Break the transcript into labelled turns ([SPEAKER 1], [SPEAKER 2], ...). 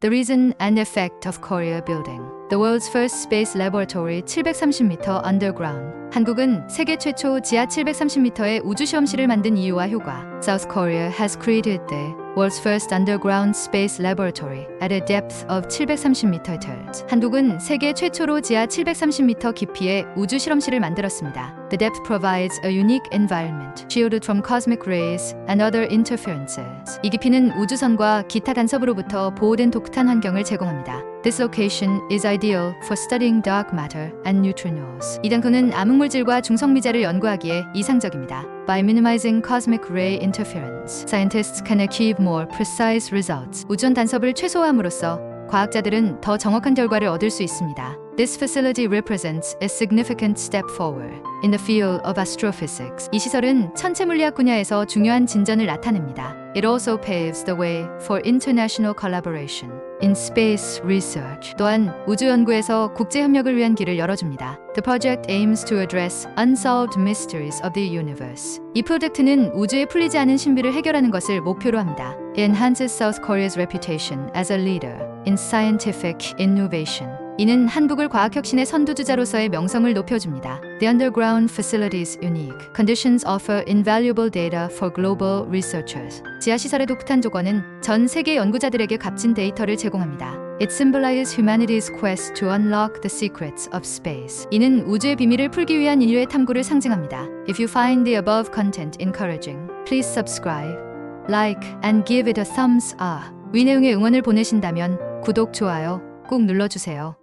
[SPEAKER 1] The Reason and Effect of Korea Building. The world's first space laboratory 730m underground. 한국은 세계 최초 지하 730m의 우주 시험실을 만든 이유와 효과. South Korea has created the world's first underground space laboratory at a depth of 730m. 한국은 세계 최초로 지하 730m 깊이의 우주 실험실을 만들었습니다. The depth provides a unique environment shielded from cosmic rays and other interferences. 이 깊이는 우주선과 기타 간섭으로부터 보호된 독특한 환경을 제공합니다. This location is ideal for studying dark matter and neutrinos. 이 장소는 암흑 물질과 중성미자를 연구하기에 이상적입니다. By minimizing cosmic ray interference, scientists can achieve more precise results. 우주선 단섭을 최소화함으로써 과학자들은 더 정확한 결과를 얻을 수 있습니다. This facility represents a significant step forward in the field of astrophysics. 이 시설은 천체 물리학 분야에서 중요한 진전을 나타냅니다. It also paves the way for international collaboration in space research. 또한 우주 연구에서 국제 협력을 위한 길을 열어줍니다. The project aims to address unsolved mysteries of the universe. 이 프로젝트는 우주에 풀리지 않은 신비를 해결하는 것을 목표로 합니다. It enhances South Korea's reputation as a leader in scientific innovation. 이는 한국을 과학혁신의 선두주자로서의 명성을 높여줍니다. The underground facility is unique. Conditions offer invaluable data for global researchers. 지하시설의 독특한 조건은 전 세계 연구자들에게 값진 데이터를 제공합니다. It symbolizes humanity's quest to unlock the secrets of space. 이는 우주의 비밀을 풀기 위한 인류의 탐구를 상징합니다. If you find the above content encouraging, please subscribe, like, and give it a thumbs up. 위 내용의 응원을 보내신다면 구독, 좋아요 꼭 눌러주세요.